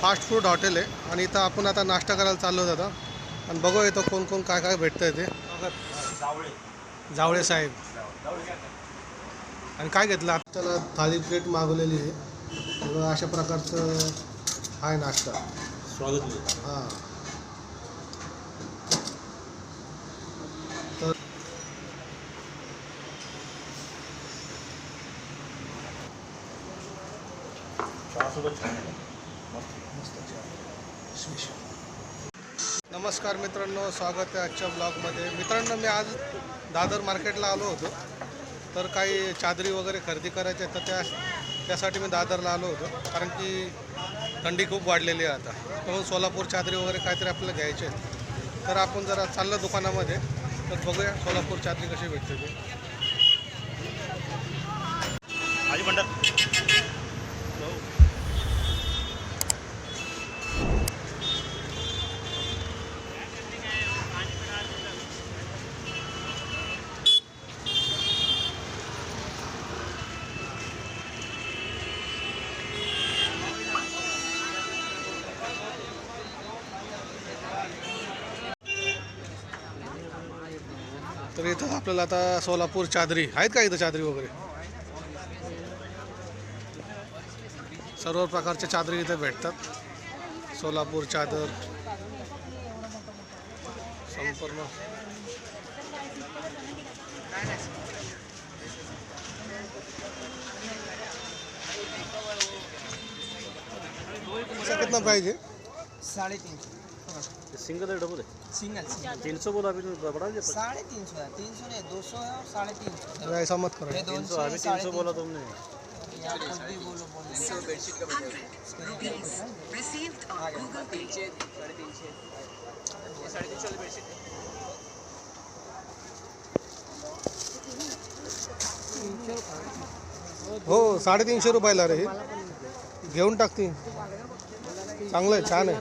Fast food hotel आहे. आणि इथं आपण आता नाश्ता करायला चाललो होतो आणि बघू इथं कोण कोण काय काय भेटतं ते. जावळे. साहेब. आणि काय घेतलं? आपल्याला थाळी प्लेट मागवलेली आहे. अशा प्रकारचं आहे नाश्ता. स्वागत हां. चहासोबत छान आहे नमस्कार मित्रांनो स्वागत आहे आजच्या ब्लॉगमध्ये. मित्रांनो मी आज दादर मार्केटला आलो होतो. तर काही चादरी वगैरे खरेदी करायच्या तर त्या त्यासाठी मी दादरला आलो होतो. कारण की थंडी खूप वाढलेली आहे आता. म्हणून सोलापूर चादरी वगैरे काहीतरी आपल्याला घ्यायचे आहेत. तर आपण जरा चाललं दुकानामध्ये. तर बघूया सोलापूर चादरी कशी भेटते ते. तर इथं आपल्याला आता सोलापूर चादरी. आहेत का इथं चादरी वगैरे? सर्व प्रकारच्या चादरी इथं भेटतात. सोलापूर चादर संपूर्ण. इसका कितना पाहिजे? है तो सिंगल है डबल है? सिंगल तीन सौ बोला तो अभी तो बढ़ा दिया साढ़े तीन सौ है तीन सौ नहीं दो सौ है और साढ़े तीन सौ। तो ऐसा मत करो। तीन सौ अभी तीन सौ बोला तुमने। हो। साढ़े तीनशे रुपये ला रे घेन टाकती चांगलं आहे छान आहे.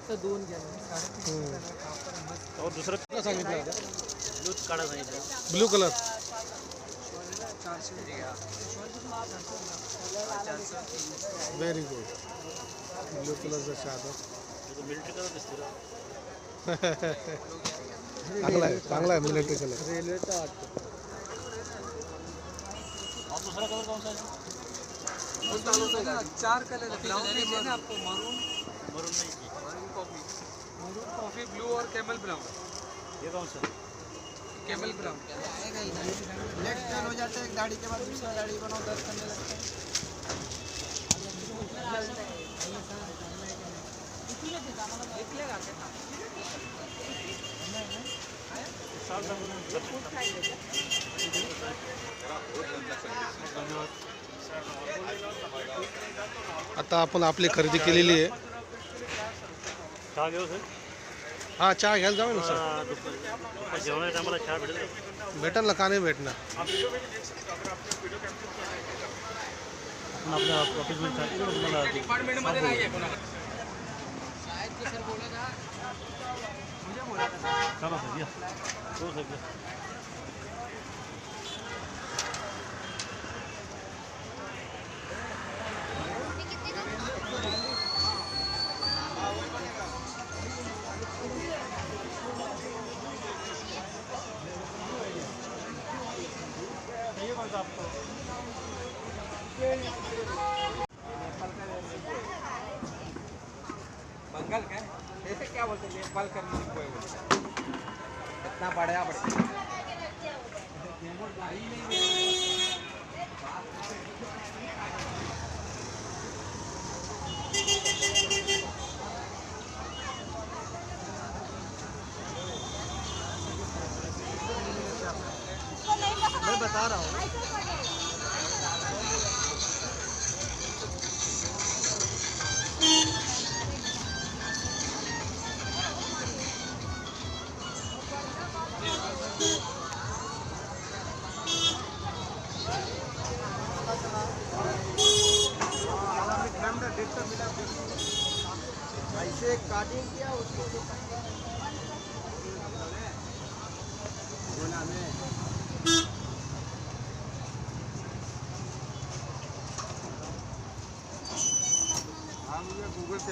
और दूसरा कुठलं सांगितलं? Blue colour. Very good blue कलरचं चादर मिलिटरी कलर दिसते ना. चांगला आहे चांगला आहे मिलिटरी कलर रेलवेचा और दूसरा कलर कौन सा है चार कलर ब्राउन आपको मरून मरून नहीं की। Maroon coffee. Maroon coffee blue और कैमल ब्राउन। ये कौन सा? Camel brown. नेक्स्ट टर्न हो जाता है एक गाड़ी के बाद दूसरा गाड़ी बनाओ दस घंटे लगते हैं। आता आपण आपली खरेदी केलेली आहे. चहा घेऊ सर? हा चहा घ्यायला जाऊ ना सर. दुपार जेवणाच्या टायमाला चहा भेटेल का? भेटेल ना का नाही भेटणार? आपण आपल्या ऑफिसमध्ये चहा पिऊ तुम्हाला चला सर या. हो सर या. का है ऐसे क्या बोलते हैं? नेपाल करने की कोई बोलते इतना बढ़िया बढ़िया।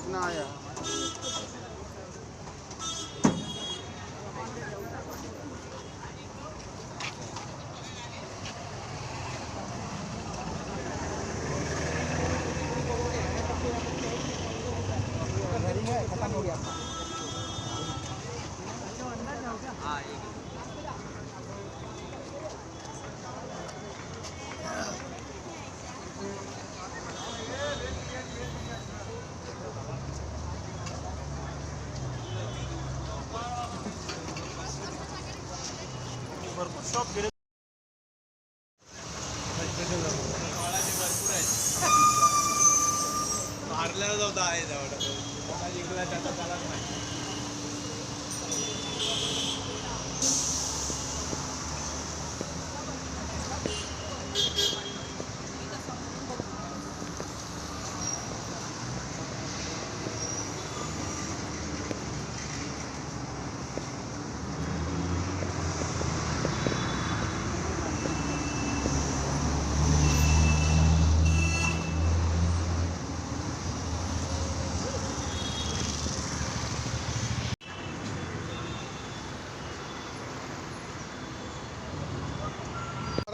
हम ये कितना आया भरपूर stop, get it.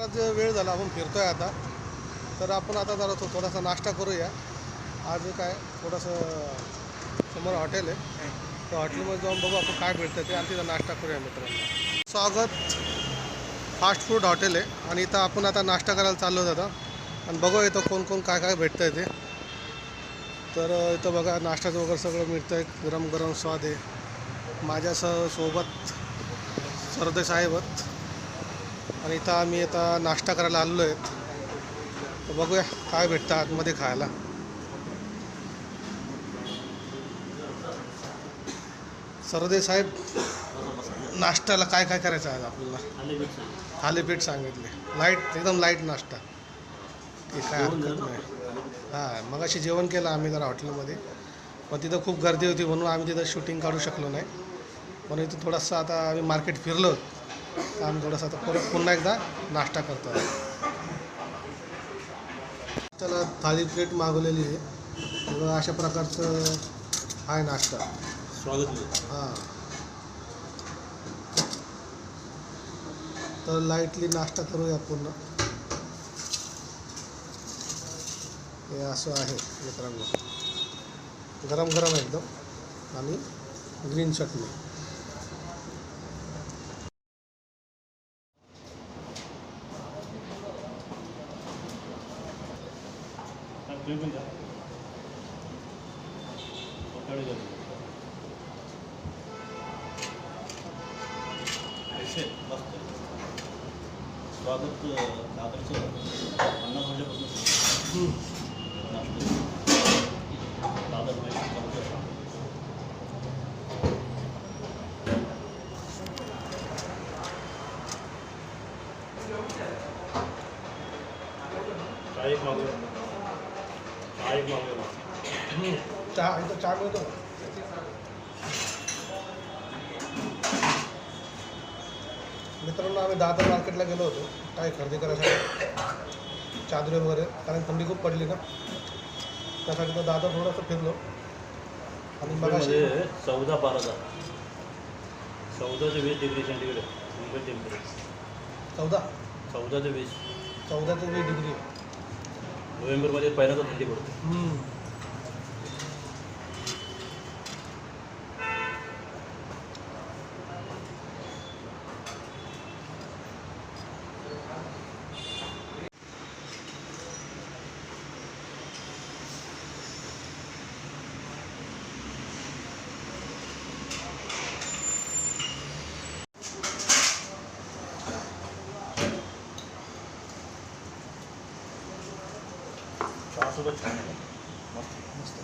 आज वेळ झाला आपण फिरतोय आता. तर आपण आता जरा तो थोडासा नाश्ता करूया. आज काय थोडंसं समोर हॉटेल आहे. त्या हॉटेलमध्ये जाऊन बघू आपण काय भेटतं ते आणि तिथं नाश्ता करूया मित्रांनो. स्वागत फास्ट फूड हॉटेल आहे आणि इथं आपण आता नाश्ता करायला चाललो आता. आणि बघू इथं कोण कोण काय काय भेटतं आहे ते. तर इथं बघा नाश्त्याचं वगैरे सगळं मिळतं आहे गरम गरम स्वाद आहे. माझ्यासह सोबत सरदेसाहेब आहेत. आणि इथं आम्ही आता नाश्ता करायला आलेलो आहेत तर बघूया काय भेटतं आतमध्ये खायला. सरदे साहेब नाश्त्याला काय काय करायचं आहे आपल्याला? थालीपीठ सांग. थालीपीठ सांगितले. लाइट एकदम लाइट नाश्ता. की काय हरकत नाही. हां मग अशी जेवण केलं आम्ही जरा हॉटेलमध्ये पण तिथं खूप गर्दी होती म्हणून आम्ही तिथं शूटिंग काढू शकलो नाही. म्हणून इथं थोडंसं आता आम्ही मार्केट फिरलो. आम्ही थोडंसं आता परत पुन्हा एकदा नाश्ता करतो. त्याला थाळी प्लेट मागवलेली आहे. अशा प्रकारचं आहे नाश्ता. स्वागत हां. तर लाईटली नाश्ता करूया पूर्ण. हे असं आहे मित्रांनो. गरम गरम एकदम. आणि ग्रीन चटणी तुम्ही पण जा पकडे जा. पैसे मस्त स्वागत दादरचं पन्नास चहा इथं चहा मिळतो. मित्रांनो आम्ही दादर मार्केटला गेलो होतो. काय खरेदी करायसाठी? चादरे वगैरे. कारण थंडी खूप पडली ना. त्यासाठी तो दादर थोडंसं फिरलो. आणि मग चौदा बारा चौदा ते वीस डिग्री सेंटीग्रेड मुंबई टेम्परेचर चौदा? चौदा ते वीस. चौदा ते वीस डिग्री. नोव्हेंबरमध्ये पहिल्यांदा थंडी पडते. चहासोबत छान आहे मस्त